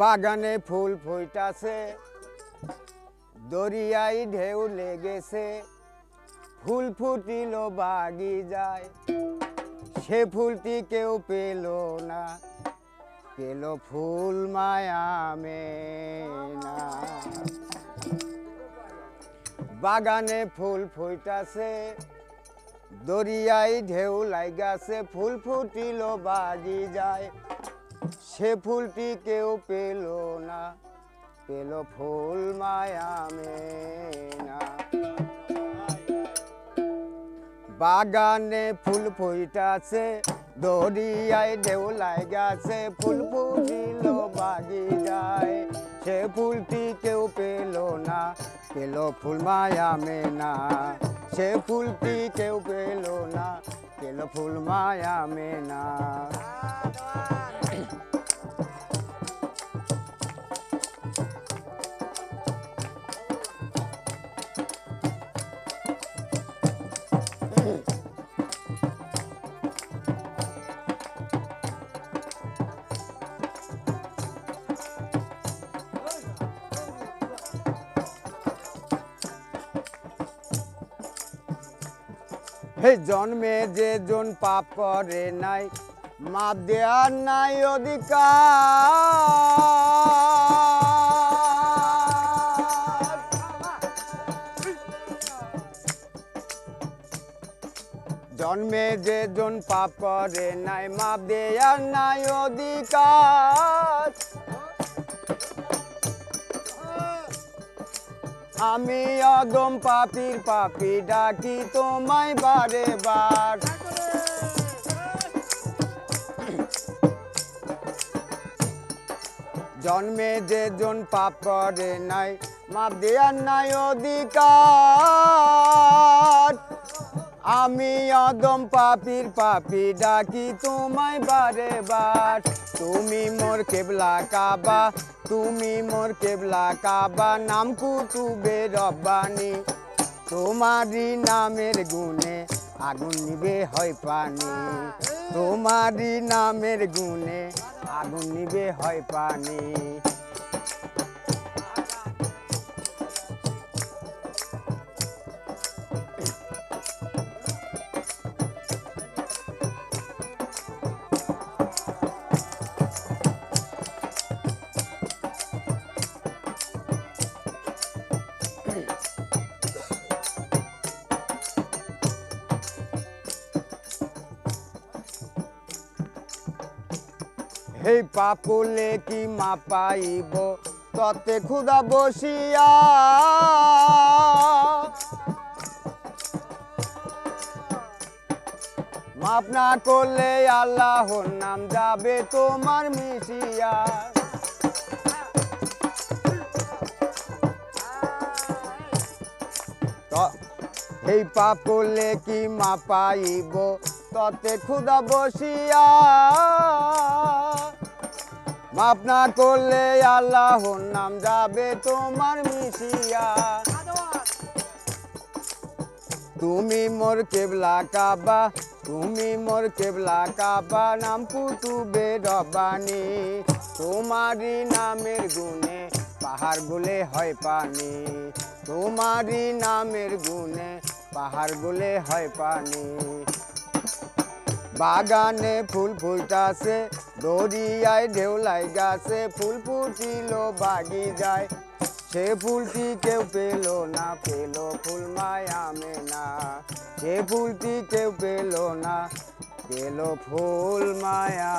বাগানে ফুল ফুইটাছে দরিয়ায় ঢেউ লেগেছে, ফুল ফুটিল বাগি যায়। সে ফুলটি কেউ পেল না, পেল ফুল মায়া না বাগানে ফুল ফুইটাছে দরিয়ায় ঢেউ লাগাছে ফুল ফুটিল বাগি যায়। সে ফুলটি কেউ পেল না, পেল ফুল মায়া না বাগানে ফুল ফুইটাছে দরিয়ায় ঢেউ লাগাছে ফুল ফুটিল বাগি যায় সে ফুলটি কেউ পেল না, পেল ফুল মায়া না সে ফুলটি কেউ পেল না, পেল ফুল মায়া না হে জন্মে যে জন পাপ করে নাই, মা দেওয়ার নাই অধিকার। জন্মে যে জন পাপ করে নাই, মা দেওয়ার নাই অধিকার। আমি অদম পাপির পাপি, ডাকি তোমায় বারে বার। জন্মে যে জন পাপ করে নাই, মা দেয়ার নাই অধিকার। আমি অদম পাপির পাপি, ডাকি তোমায় বারে বার। তুমি মোর কেবলা কাবা, তুমি মোর কেবলা কাবা, নাম কুতুবে রব্বানি। তোমারই নামের গুণে আগুন নিবে হয় পানি। তোমারই নামের গুণে আগুন নিবে হয় পানি। হে পাপুলে কি মা পাইব ততে ক্ষুদা বসিয়া। মাপ না করলে আল্লাহর নাম যাবে তোমার মিশিয়া। এই পাপ করলে কি মা পাইব ততে ক্ষুদা বসিয়া। মাপ না করলে আল্লাহর নাম যাবে তোমার মিশিয়া। তুমি মোর কেবলা কাবা, তুমি মোর কেবলা কাবা, নাম কুতুবে রবানি তোমারই নামের গুণে পাহাড় গুলে হয় পানি। তোমারই নামের গুণে পাহাড় গুলে হয় পানি। বাগানে ফুল ফুলটাছে দরিয়ায় ঢেউলাই গাছে ফুল ফুটিল, বাগি যায়। সে ফুলটি কেউ পেল না, পেল ফুল মায়ামে না সে ফুলটি কেউ পেল না, পেল ফুল মায়া